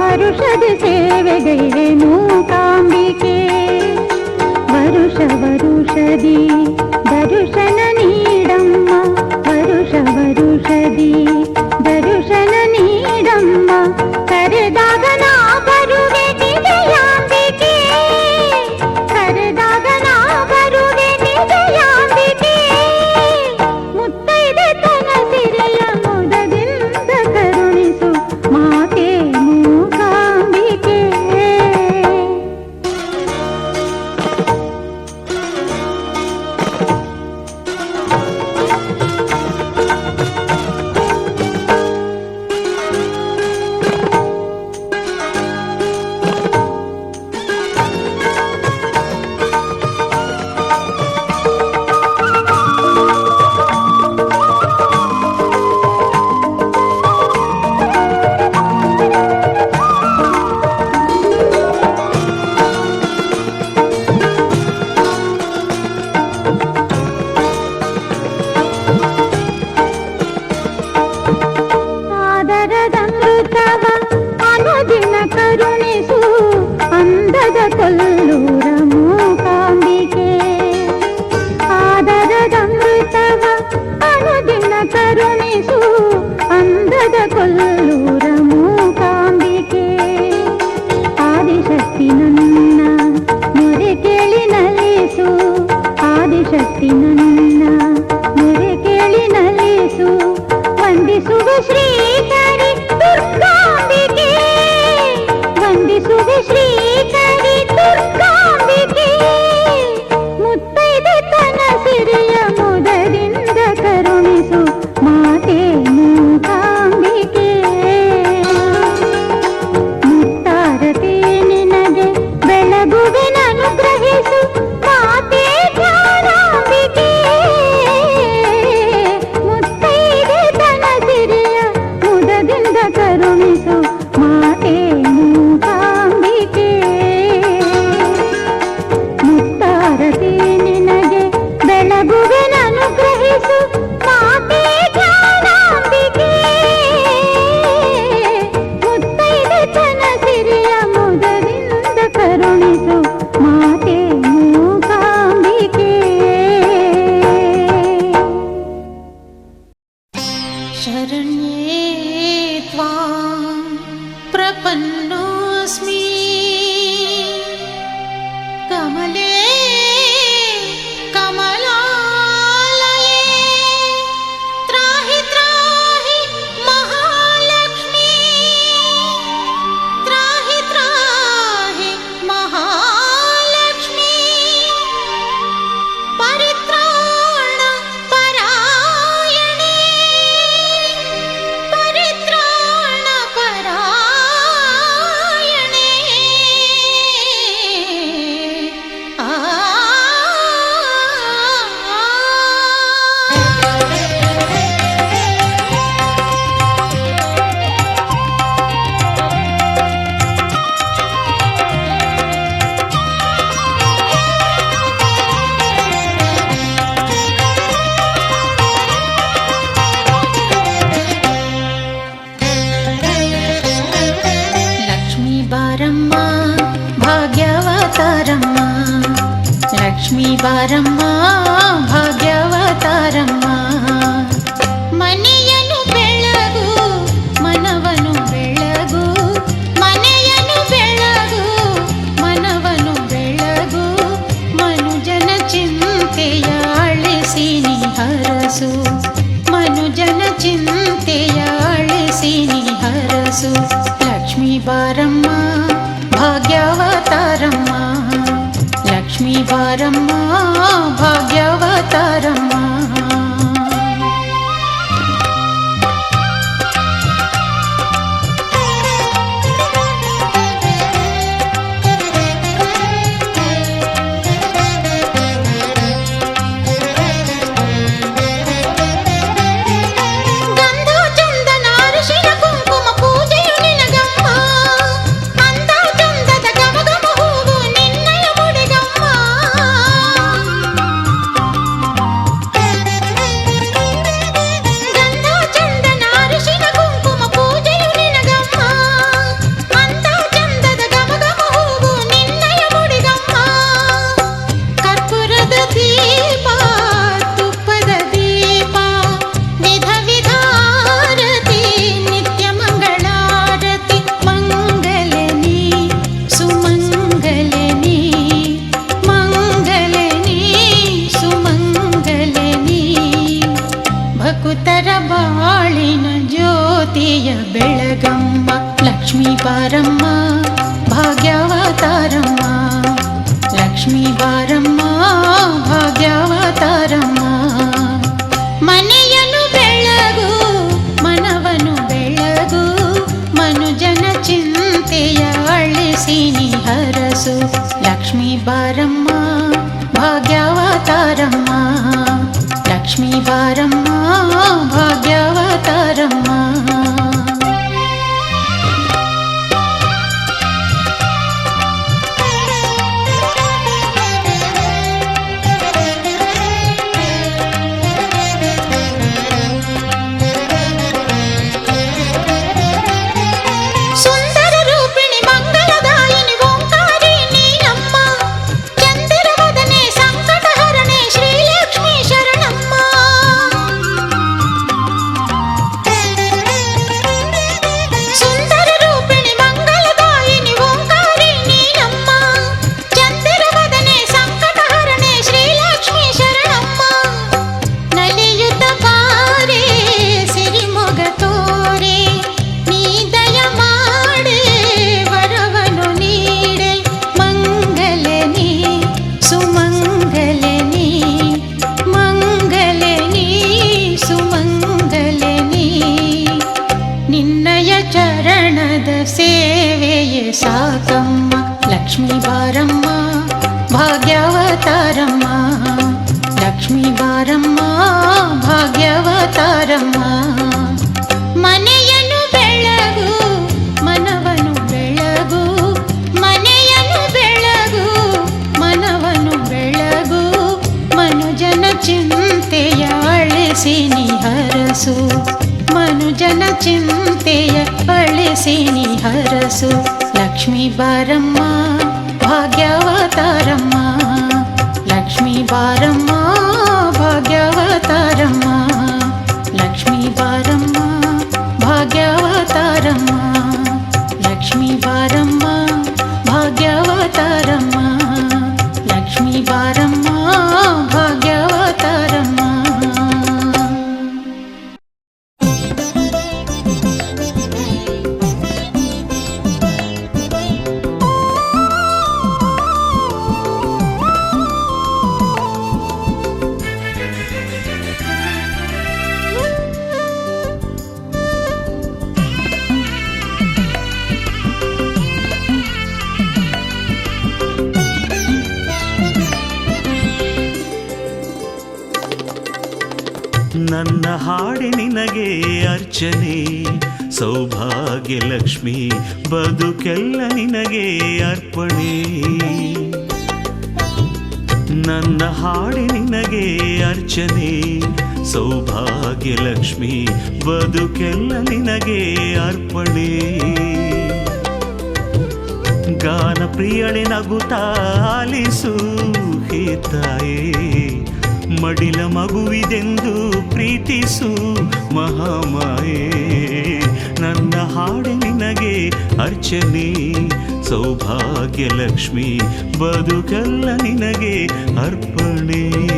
ಹರುಷದಿ ಸೇವೆಗೈರೆ ಕರುಣಿಸು ಅಂದದ ಕೊಲ್ಲು ಲಕ್ಷ್ಮೀ ಲಕ್ಷ್ಮೀ ಲಕ್ಷ್ಮೀ ಬಾರಮ್ಮ ಭಾಗ್ಯವತಾರಮ್ಮ ಲಕ್ಷ್ಮೀ ಬಾರಮ್ಮ ಭಾಗ್ಯವತಾರಮ್ಮ ಮನೆಯನ್ನು ಬೆಳಗು ಮನವನು ಬೆಳಗು ಮನೆಯನ್ನು ಬೆಳಗು ಮನವನು ಬೆಳಗು ಮನುಜನ ಚಿಂತೆಯ ಅಳಿಸಿ ನಿಹರಸು ಮನುಜನ ಚಿಂತೆಯ ಅಳಿಸಿ ನಿಹರಸು లక్ష్మీ బారమ్మ భాగ్యవతారమ్మ. లక్ష్మీ బారమ్మ భాగ్యవతారమ్మ. లక్ష్మీ బారమ్మ భాగ్యవతారమ్మ. లక్ష్మీ బారమ్మ. ಲಕ್ಷ್ಮಿ, ಬದುಕೆಲ್ಲ ನಿನಗೆ ಅರ್ಪಣೆ. ನನ್ನ ಹಾಡಿ ನಿನಗೆ ಅರ್ಚನೆ. ಸೌಭಾಗ್ಯ ಲಕ್ಷ್ಮಿ, ಬದುಕೆಲ್ಲ ನಿನಗೆ ಅರ್ಪಣೆ. ಗಾನ ಪ್ರಿಯಳೆ ನಗುತ್ತಾ ಆಲಿಸು ಮಡಿಲ ಮಗುವಿದೆಂದು ಪ್ರೀತಿಸು ಮಹಾಮಾಯೇ. ನನ್ನ ಹಾಡಿ ನಿನಗೆ ಅರ್ಚನೆ. ಸೌಭಾಗ್ಯ ಲಕ್ಷ್ಮಿ ಬದುಕಲ್ಲ ನಿನಗೆ ಅರ್ಪಣೆ.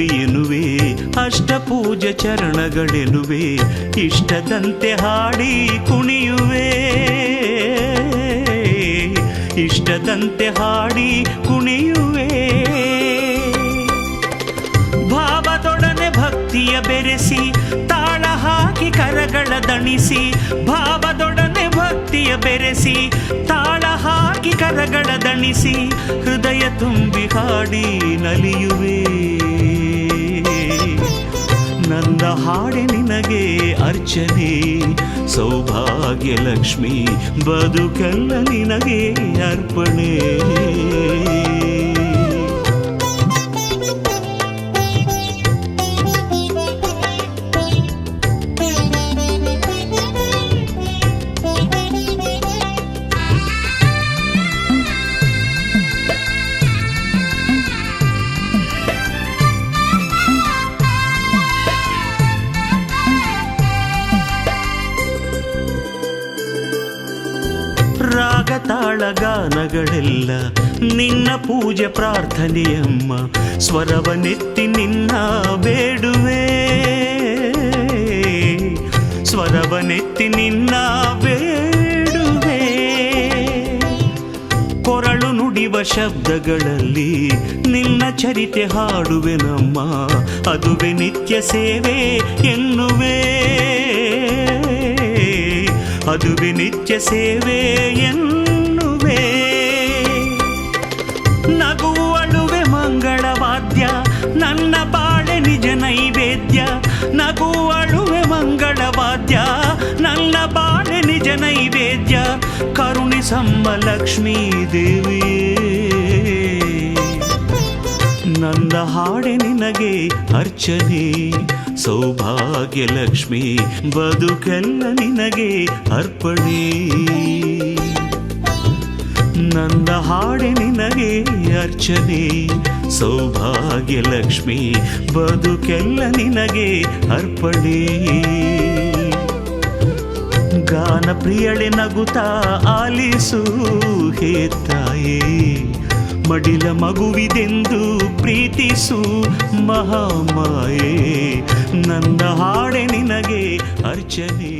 ಪಲ್ಲವಿ ಅಷ್ಟಪೂಜ ಅಷ್ಟ ಪೂಜೆ ಚರಣಗಳೆನುವೆ ಇಷ್ಟದಂತೆ ಹಾಡಿ ಕುಣಿಯುವೆ. ಇಷ್ಟದಂತೆ ಹಾಡಿ ಕುಣಿಯುವೆ. ಭಾವದೊಡನೆ ಭಕ್ತಿಯ ಬೆರೆಸಿ ಕರಗಳ ದಣಿಸಿ, ಭಾವದೊಡನೆ ಭಕ್ತಿಯ ಬೆರೆಸಿ, ತಾಳ ಹಾಕಿ ಕರಗಳ ದಣಿಸಿ, ಹೃದಯ ತುಂಬಿ ಹಾಡಿ ನಲಿಯುವೆ. ನಂದ ಹಾಡೆ ನಿನಗೆ ಅರ್ಚನೆ, ಸೌಭಾಗ್ಯ ಲಕ್ಷ್ಮಿ, ಬದುಕಲ್ಲ ನಿನಗೆ ಅರ್ಪಣೆ. ಗಾನಗಳೆಲ್ಲ ನಿನ್ನ ಪೂಜೆ ಪ್ರಾರ್ಥನೆಯಮ್ಮ. ಸ್ವರವನೆತ್ತಿ ನಿನ್ನ ಬೇಡುವೆ. ಸ್ವರವನೆತ್ತಿ ನಿನ್ನ ಬೇಡುವೆ. ಕೊರಳು ನುಡಿವ ಶಬ್ದಗಳಲ್ಲಿ ನಿನ್ನ ಚರಿತೆ ಹಾಡುವೆ ನಮ್ಮ ಅದುವೆ ನಿತ್ಯ ಸೇವೆ ಎನ್ನುವೆ. ಅದುವೆ ನಿತ್ಯ ಸೇವೆ ಎನ್ನುವೆ. ನನ್ನ ಬಾಳೆ ನಿಜ ನೈವೇದ್ಯ, ನಗುವಳುವೆ ಮಂಗಳವಾದ್ಯ. ನನ್ನ ಬಾಳೆ ನಿಜ ನೈವೇದ್ಯ ಕರುಣಿಸಮ್ಮ ಲಕ್ಷ್ಮೀ ದೇವಿ. ನನ್ನ ಹಾಡೆ ನಿನಗೆ ಅರ್ಚನೆ, ಸೌಭಾಗ್ಯ ಲಕ್ಷ್ಮಿ ಬದುಕೆಲ್ಲ ನಿನಗೆ ಅರ್ಪಣೆ. ನನ್ನ ಹಾಡೆ ನಿನಗೆ ಅರ್ಚನೆ. ಸೌಭಾಗ್ಯ ಲಕ್ಷ್ಮಿ, ಬದುಕೆಲ್ಲ ನಿನಗೆ ಅರ್ಪಣೆ. ಗಾನ ಪ್ರಿಯಳೆ ನಗುತ್ತಾ ಆಲಿಸು ಹೇ ತಾಯೇ. ಮಡಿಲ ಮಗುವಿದೆಂದು ಪ್ರೀತಿಸು ಮಹಾಮಾಯೇ. ನನ್ನ ಹಾಡೆ ನಿನಗೆ ಅರ್ಚನೆ.